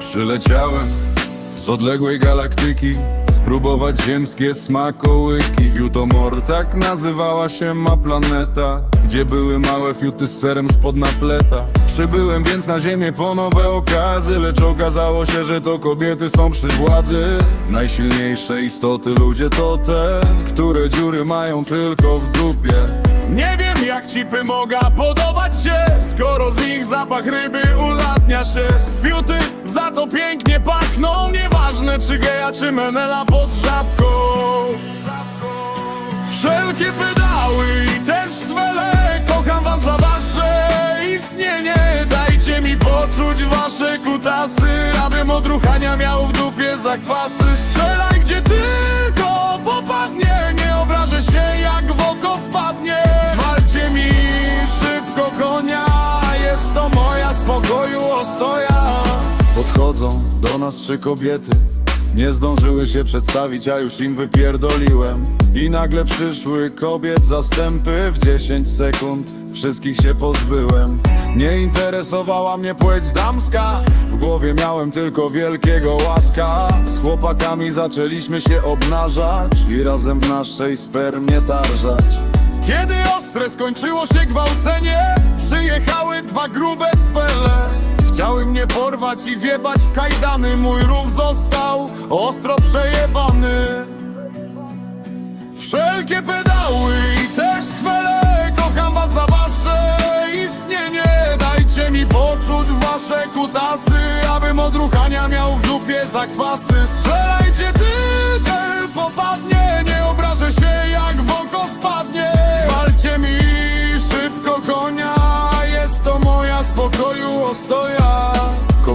Przyleciałem z odległej galaktyki Spróbować ziemskie smakołyki. Fiutomor, tak nazywała się ma planeta Gdzie były małe fiuty z serem spod napleta. Przybyłem więc na ziemię po nowe okazy Lecz okazało się, że to kobiety są przy władzy. Najsilniejsze istoty ludzie to te Które dziury mają tylko w dupie. Nie wiem jak cipy mogą podobać się Skoro z nich zapach ryby ulatnia się. Fiuty to pięknie pachną. Nieważne czy geja czy menela pod żabką. Wszelkie pedały i też swele Kocham was za wasze istnienie. Dajcie mi poczuć wasze kutasy Abym od ruchania miał w dupie zakwasy. Strzelaj gdzie tylko popadnie Nie obrażę się jak w oko wpadnie. Zwalcie mi szybko konia Jest to moja spokoju ostoja Podchodzą do nas trzy kobiety. Nie zdążyły się przedstawić, a już im wypierdoliłem. I nagle przyszły kobiet zastępy w 10 sekund Wszystkich się pozbyłem. Nie interesowała mnie płeć damska W głowie miałem tylko wielkiego łaska Z chłopakami zaczęliśmy się obnażać I razem w naszej spermie tarżać. Kiedy ostre skończyło się gwałcenie Przyjechały dwa grube mnie porwać i wiebać w kajdany. Mój rów został ostro przejebany. Wszelkie pedały i też cwele Kocham was za wasze istnienie Dajcie mi poczuć wasze kutasy Abym od ruchania miał w dupie zakwasy. Strzelajcie tytel popadnie Nie obrażę się jak w oko wpadnie. Zwalcie mi szybko konia Jest to moja spokoju ostoja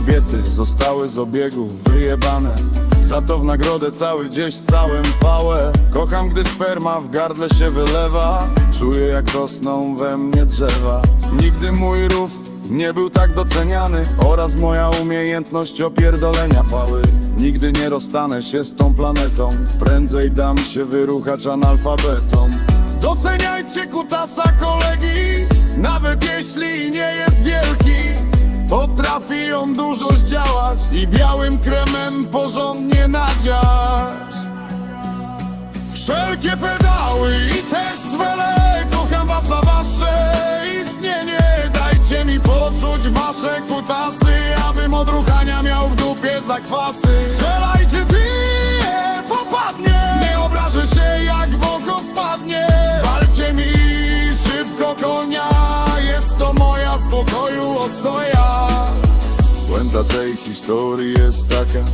Kobiety zostały z obiegu wyjebane. Za to w nagrodę cały gdzieś całym pałę. Kocham gdy sperma w gardle się wylewa. Czuję jak rosną we mnie drzewa. Nigdy mój rów nie był tak doceniany. Oraz moja umiejętność opierdolenia pały. Nigdy nie rozstanę się z tą planetą. Prędzej dam się wyruchać analfabetą Doceniajcie kutasa kolegi. Nawet jeśli nie jest wielki Potrafi on dużo zdziałać I białym kremem porządnie nadziać. Wszelkie pedały i też zwele Kocham was za wasze istnienie. Dajcie mi poczuć wasze kutasy Abym od ruchania miał w dupie zakwasy spokoju ostoja Puenta tej historii jest taka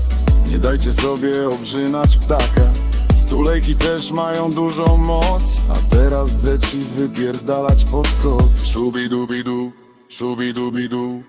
Nie dajcie sobie obrzynać ptaka. Stulejki też mają dużą moc A teraz chcę ci wypierdalać pod kot. Szubi-dubi-du, szubi-dubi-du